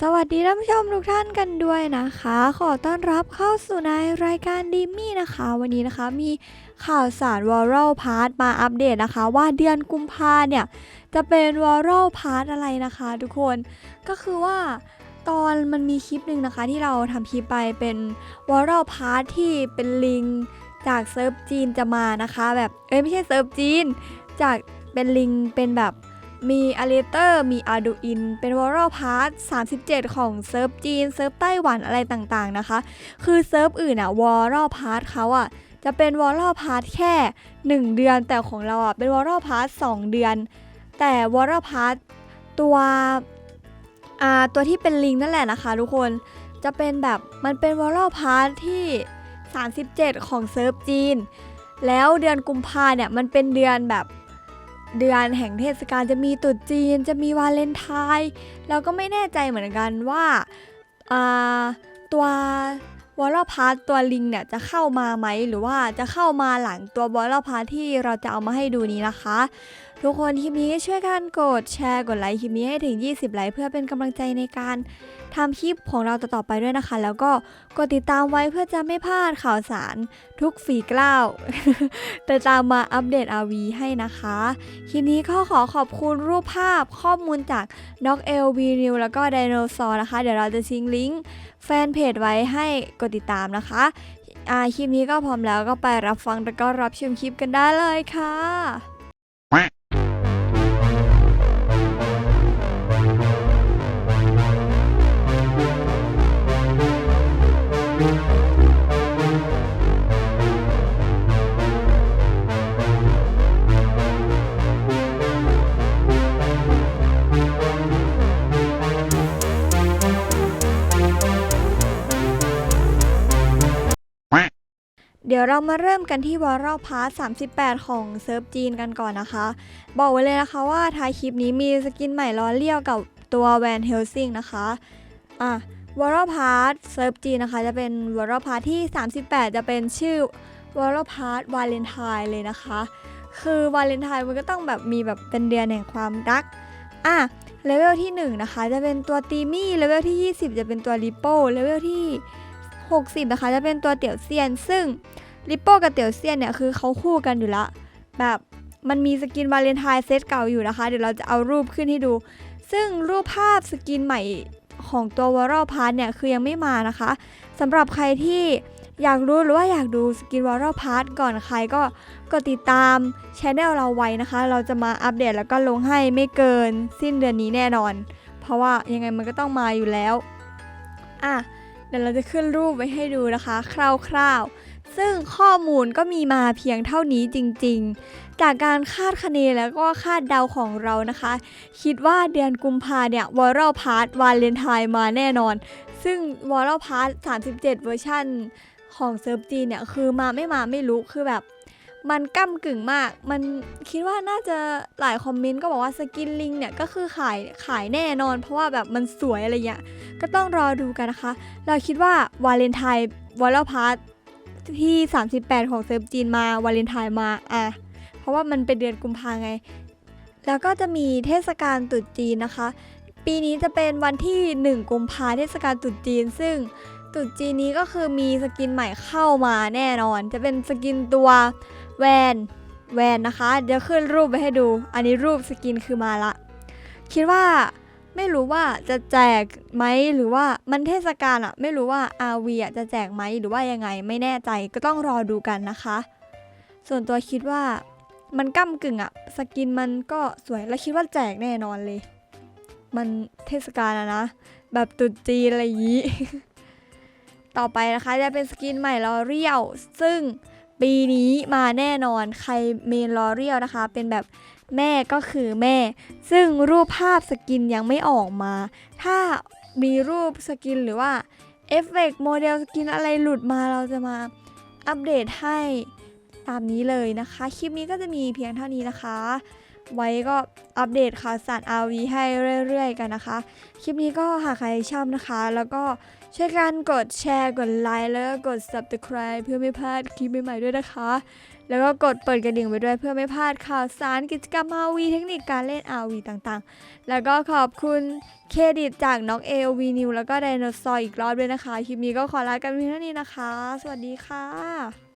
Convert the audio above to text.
สวัสดีท่านผู้ชมทุกท่านกันด้วยนะคะ ขอต้อนรับเข้าสู่ในรายการดิมมี่นะคะ วันนี้นะคะมีข่าวสารวอร์เรลพาร์ทมาอัปเดตนะคะ ว่าเดือนกุมภาเนี่ยจะเป็นวอร์เรลพาร์ทอะไรนะคะทุกคนก็คือว่าตอนมันมีคลิปหนึ่งนะคะ ที่เราทำคลิปไปเป็นวอร์เรลพาร์ทที่เป็นลิงจากเซิร์ฟจีนจะมานะคะ แบบเอ้ยไม่ใช่เซิร์ฟจีน จากเป็นลิงเป็นแบบ มีอ l เตอร์มี Arduin เป็นวอล l พาร์ท37 ของเซิร์ฟจีน เซิร์ฟไต้หวันอะไรต่างๆนะคะ คือเซิร์ฟอื่นอะวอล l พาร์ทเขาอะจะเป็นวอล l พาร์ทแค่ 1 เดือน แต่ของเราอะเป็นวอล l พาร์ท2เดือน แต่วอล l พาร์ทตัวอ่าตัวที่เป็นลิงนั่นแหละนะคะ ทุกคนจะเป็นแบบมันเป็นวอล l พาร์ทที่ 37 ของเซิร์ฟจีน แล้วเดือนกุมภาเนี่ยมันเป็นเดือนแบบ เดือนแห่งเทศกาลจะมีตรุษจีนจะมีวาเลนไทน์เราก็ไม่แน่ใจเหมือนกันว่าาตัววอลพาร์ตัวลิงเนี่ยจะเข้ามาไหมหรือว่าจะเข้ามาหลังตัววอลพาร์ที่เราจะเอามาให้ดูนี้นะคะ ทุกคนคลิปนี้ช่วยกันกดแชร์กดไลค์คลิปนี้ให้ถึง 20 ไลค์เพื่อเป็นกำลังใจในการทำคลิปของเราต่อๆไปด้วยนะคะ แล้วก็กดติดตามไว้เพื่อจะไม่พลาดข่าวสารทุกฝีกล้าวแต่ตามมาอัปเดต RV ให้นะคะ คลิปนี้ก็ขอขอบคุณรูปภาพข้อมูลจากน็อกเอลวีนิวแล้วก็ไดโนเสาร์นะคะ เดี๋ยวเราจะทิ้งลิงก์แฟนเพจไว้ให้กดติดตามนะคะอาคลิปนี้ก็พร้อมแล้วก็ไปรับฟังแล้วก็รับชมคลิปกันได้เลยค่ะ ดี๋ยวเรามาเริ่มกันที่วอล l พาร์ท38 ของเซิร์ฟจีนกันก่อนนะคะ บอกไว้เลยนะคะว่าท้ายคลิปนี้มีสกินใหม่ล้อเลี่ยวกับตัวแวนเฮลซิงนะคะอะวอล l พาร์ทเซิร์ฟจีนนะคะ จะเป็นวอล l พาร์ทที่ 38 จะเป็นชื่อวอล l พาร์ทวาเลนไทน์เลยนะคะ คือวาเลนไทน์มันก็ต้องแบบมีแบบเป็นเดือนแห่งความรักอะเลเวลที่ 1 นะคะ จะเป็นตัวตีมี่เลเวลที่ 20 จะเป็นตัวริปโป้เลเวลที่ 60 นะคะ จะเป็นตัวเตี่ยวเซียน ซึ่ง ริปโป้กับเตี่ยวเซียนเนี่ยคือเขาคู่กันอยู่ละแบบมันมีสกินวาเลนไทน์เซตเก่าอยู่นะคะ เดี๋ยวเราจะเอารูปขึ้นให้ดู ซึ่งรูปภาพสกินใหม่ของตัววอล l พาร์ทเนี่ยคือยังไม่มานะคะสำหรับใครที่อยากรู้หรือว่าอยากดูสกินวอล l พาร์ทก่อนใครก็กดติดตามช anel เราไว้นะคะ เราจะมาอัปเดตแล้วก็ลงให้ไม่เกินสิ้นเดือนนี้แน่นอน เพราะว่ายังไงมันก็ต้องมาอยู่แล้วอะเดี๋ยวเราจะขึ้นรูปไว้ให้ดูนะคะ คร่าวๆ ซึ่งข้อมูลก็มีมาเพียงเท่านี้จริงๆ จากการคาดคะเนแล้วก็คาดเดาของเรานะคะ คิดว่าเดือนกุมภาเนี่ยวอล l พาร์ทวาเลนไทน์มาแน่นอน ซึ่งวอล l พาร์ท37 เวอร์ชันของเซิร์ฟจีนเนี่ยคือมาไม่มาไม่รู้คือแบบ มันก้ากึ่งมาก มันคิดว่าน่าจะหลายคอมเมนต์ก็บอกว่าสกินลิงเนี่ยก็คือขายขายแน่นอน เพราะว่าแบบมันสวยอะไรเงี้ยก็ต้องรอดูกันนะคะ เราคิดว่าวาเลนไทน์วอลเลพาร์ ที่ 38 ของเซิร์ฟจีนมาวาเลนไทน์มาอะเพราะว่ามันเป็นเดือนกุมภาไง แล้วก็จะมีเทศกาลตรุษจีนนะคะ ปีนี้จะเป็นวันที่ 1 กุมภาเทศกาลตรุษจีน ซึ่งตรุษจีนนี้ก็คือมีสกินใหม่เข้ามาแน่นอน จะเป็นสกินตัวแวนแวนนะคะ เดี๋ยวขึ้นรูปไปให้ดู อันนี้รูปสกินคือมาละ คิดว่า ไม่รู้ว่าจะแจกไหมหรือว่ามันเทศกาลอะไม่รู้ว่า RV อะจะแจกไหมหรือว่ายังไงไม่แน่ใจก็ต้องรอดูกันนะคะ ส่วนตัวคิดว่ามันก้ากึ่งอะสกินมันก็สวยและคิดว่าแจกแน่นอนเลย มันเทศกาลอะนะ แบบตรุษจีอะไรอยี้ ต่อไปนะคะจะเป็นสกินใหม่ลอเรียลซึ่งปีนี้มาแน่นอนใครเมนลอเรียลนะคะ เป็นแบบ แม่ก็คือแม่ ซึ่งรูปภาพสกินยังไม่ออกมา ถ้ามีรูปสกินหรือว่าเอฟเฟกต์โมเดลสกินอะไรหลุดมาเราจะมาอัปเดตให้ตามนี้เลยนะคะ คลิปนี้ก็จะมีเพียงเท่านี้นะคะ ไว้ก็อัปเดตข่าวสาร RV ให้เรื่อยๆกันนะคะ คลิปนี้ก็หากใครชอบนะคะ แล้วก็ช่วยกันกดแชร์ กดไลค์แล้วก็กด subscribe เพื่อไม่พลาดคลิปใหม่ๆด้วยนะคะ แล้วก็กดเปิดกระดิ่งไปด้วยเพื่อไม่พลาดข่าวสารกิจกรรม RV เทคนิคการเล่น RV ต่างๆ แล้วก็ขอบคุณเครดิตจากน้องเอลวีนิวแล้วก็ไดโนเสาร์อีกรอบด้วยนะคะคลิปนี้ก็ขอลากันเพียงเท่านี้นะคะ สวัสดีค่ะ